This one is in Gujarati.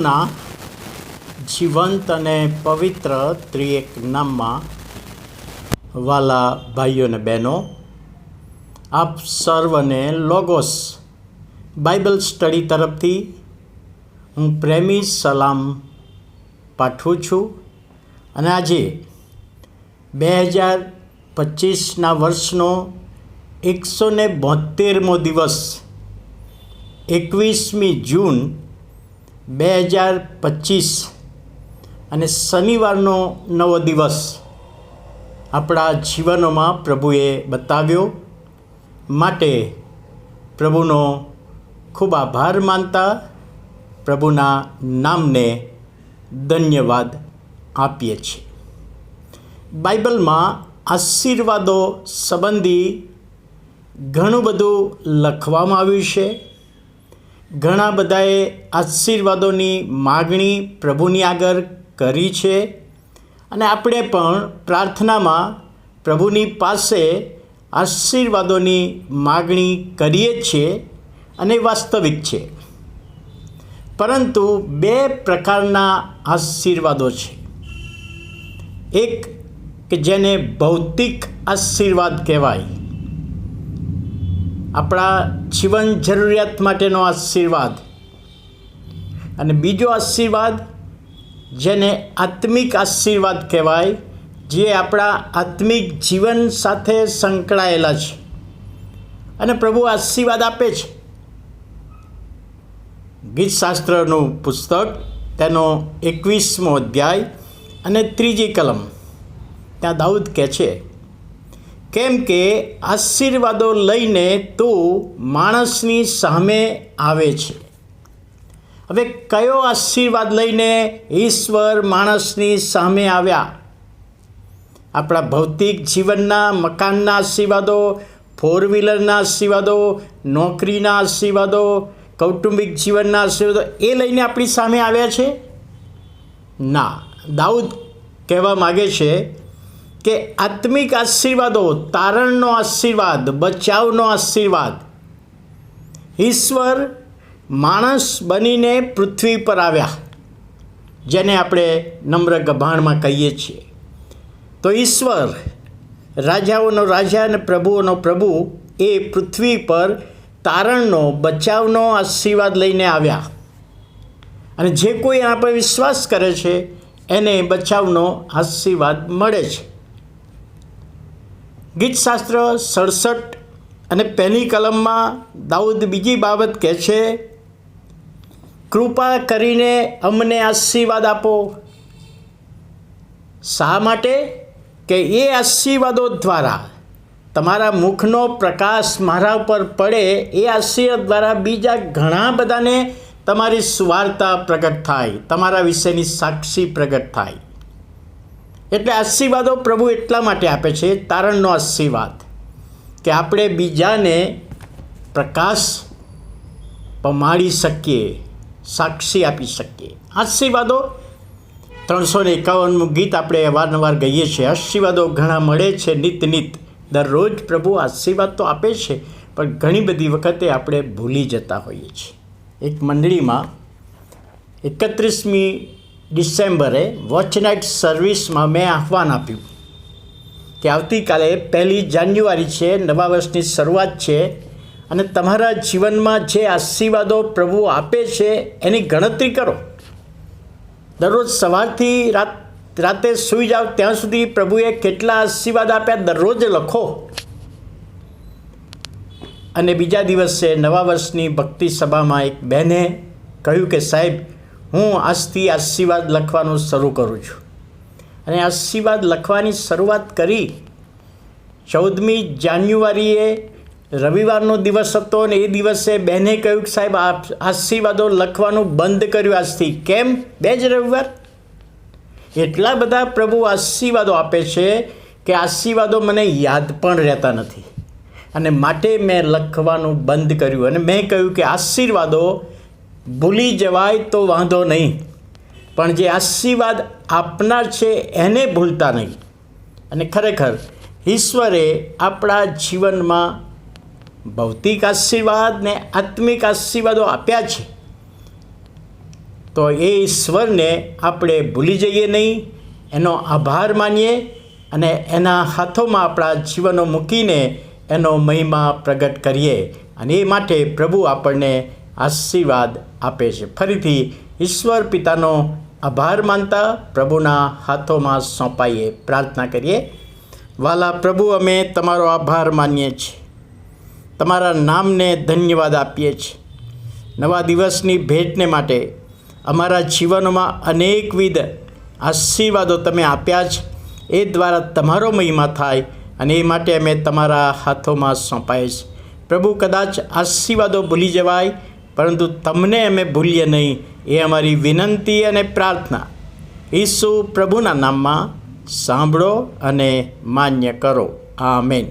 ના, જીવંત અને પવિત્ર ત્રિએક નામમાં વાલા ભાઈઓ અને બહેનો, આપ સર્વને લોગોસ, બાઇબલ સ્ટડી તરફથી હું પ્રેમી સલામ પાઠવું છું. અને આજે બે હજાર પચીસના વર્ષનો એકસો ને બોતેરમો દિવસ, એકવીસમી જૂન બે હજાર પચીસ અને શનિવારનો નવો દિવસ આપણા જીવનોમાં પ્રભુએ બતાવ્યો. માટે પ્રભુનો ખૂબ આભાર માનતા પ્રભુના નામને ધન્યવાદ આપીએ છીએ. બાઇબલમાં આશીર્વાદો સંબંધી ઘણું બધું લખવામાં આવ્યું છે. ઘણા બધાએ આશીર્વાદોની માગણી પ્રભુની આગળ કરી છે અને આપણે પણ પ્રાર્થનામાં પ્રભુની પાસે આશીર્વાદોની માગણી કરીએ છીએ અને વાસ્તવિક છે. પરંતુ બે પ્રકારના આશીર્વાદો છે. એક કે જેને ભૌતિક આશીર્વાદ કહેવાય આપણા જીવન જરૂરિયાત માટેનો આશીર્વાદ. અને બીજો આશીર્વાદ, જેને આત્મિક આશીર્વાદ કહેવાય, જે આપણા આત્મિક જીવન સાથે સંકળાયેલા છે. અને પ્રભુ આશીર્વાદ આપે છે. ગીતશાસ્ત્રનું પુસ્તક, તેનો એકવીસમો અધ્યાય અને ત્રીજી કલમ. ત્યાં દાઉદ કહે છે કેમ કે આશીર્વાદો લઈને તું માણસની સામે આવે છે. હવે કયો આશીર્વાદ લઈને ઈશ્વર માણસની સામે આવ્યા? આપણા ભૌતિક જીવનના મકાનના આશીર્વાદો ફોર વ્હીલરના આશીર્વાદો, નોકરીના આશીર્વાદો, કૌટુંબિક જીવનના આશીર્વાદો, એ લઈને આપણી સામે આવ્યા છે? ના. દાઉદ કહેવા માગે છે કે આત્મિક આશીર્વાદો, તારણનો આશીર્વાદ, બચાવનો આશીર્વાદ. ઈશ્વર માણસ બનીને પૃથ્વી પર આવ્યા, જેને આપણે નમ્ર ગભાણમાં કહીએ છીએ. તો ઈશ્વર, રાજાઓનો રાજા અને પ્રભુઓનો પ્રભુ, એ પૃથ્વી પર તારણનો, બચાવનો આશીર્વાદ લઈને આવ્યા. અને જે કોઈ પર વિશ્વાસ કરે છે, એને બચાવનો આશીર્વાદ મળે છે. ગીતશાસ્ત્ર સડસઠ અને પહેલી કલમમાં દાઉદ બીજી બાબત કહે છે, કૃપા કરીને અમને આશીર્વાદ આપો. શા માટે? કે એ આશીર્વાદો દ્વારા તમારા મુખનો પ્રકાશ મારા ઉપર પડે, એ આશીર્વાદ દ્વારા બીજા ઘણા બધાને તમારી સ્વાર્તા પ્રગટ થાય, તમારા વિશેની સાક્ષી પ્રગટ થાય. એટલે આશીર્વાદો પ્રભુ એટલા માટે આપે છે, તારણનો આશીર્વાદ કે આપણે બીજાને પ્રકાશ પમાડી શકીએ, સાક્ષી આપી શકીએ. આશીર્વાદો ત્રણસો ને એકાવનનું ગીત આપણે અવારનવાર ગઈએ છીએ. આશીર્વાદો ઘણા મળે છે નિત નિત. દરરોજ પ્રભુ આશીર્વાદ તો આપે છે, પણ ઘણી બધી વખતે આપણે ભૂલી જતા હોઈએ છીએ. એક મંડળીમાં એકત્રીસમી ડિસેમ્બરે વોચ નાઇટ સર્વિસમાં મેં આહ્વાન આપ્યું કે આવતીકાલે પહેલી જાન્યુઆરી છે, નવા વર્ષની શરૂઆત છે અને તમારા જીવનમાં જે આશીર્વાદો પ્રભુ આપે છે એની ગણતરી કરો. દરરોજ સવારથી રાત, રાતે સૂઈ જાઓ, ત્યાં સુધી પ્રભુએ કેટલા આશીર્વાદ આપ્યા દરરોજ લખો. અને બીજા દિવસે નવા વર્ષની ભક્તિ સભામાં એક બહેને કહ્યું કે સાહેબ હું આજથી આશીર્વાદ લખવાનું શરૂ કરું છું. અને આશીર્વાદ લખવાની શરૂઆત કરી ચૌદમી જાન્યુઆરીએ રવિવારનો દિવસ હતો અને એ દિવસે બહેને કહ્યું કે સાહેબ આશીર્વાદો લખવાનું બંધ કર્યું આજથી. કેમ? બે જ રવિવાર? એટલા બધા પ્રભુ આશીર્વાદો આપે છે કે આશીર્વાદો મને યાદ પણ રહેતા નથી. અને માટે મેં લખવાનું બંધ કર્યું. અને મેં કહ્યું કે આશીર્વાદો ભૂલી જવાય તો વાંધો નહીં. પણ જે આશીર્વાદ આપનાર છે એને ભૂલતા નહીં. અને ખરેખર ઈશ્વરે આપણા જીવનમાં ભૌતિક આશીર્વાદ ને આત્મિક આશીર્વાદો આપ્યા છે. તો એ ઈશ્વરને આપણે ભૂલી જઈએ નહીં. એનો આભાર માનીએ અને એના હાથોમાં આપણા જીવનો મૂકીને એનો મહિમા પ્રગટ કરીએ. અને એ માટે પ્રભુ આપણને આશીર્વાદ આપે છે. ફરીથી ઈશ્વર પિતાનો આભાર માનતા પ્રભુના હાથોમાં સોંપાઈએ પ્રાર્થના કરીએ. વાલા પ્રભુ, અમે તમારો આભાર માનીએ છીએ. તમારા નામને ધન્યવાદ આપીએ છીએ. નવા દિવસની ભેટને માટે અમારા જીવનમાં અનેકવિધ આશીર્વાદો તમે આપ્યા છે. એ દ્વારા તમારો મહિમા થાય અને એ માટે અમે તમારા હાથોમાં સોંપાય છે પ્રભુ, કદાચ આશીર્વાદો ભૂલી જવાય પરંતુ તમને અમે ભૂલીએ નહીં, એ અમારી વિનંતી અને પ્રાર્થના. ઈસુ પ્રભુના નામમાં સાંભળો અને માન્ય કરો. આમેન.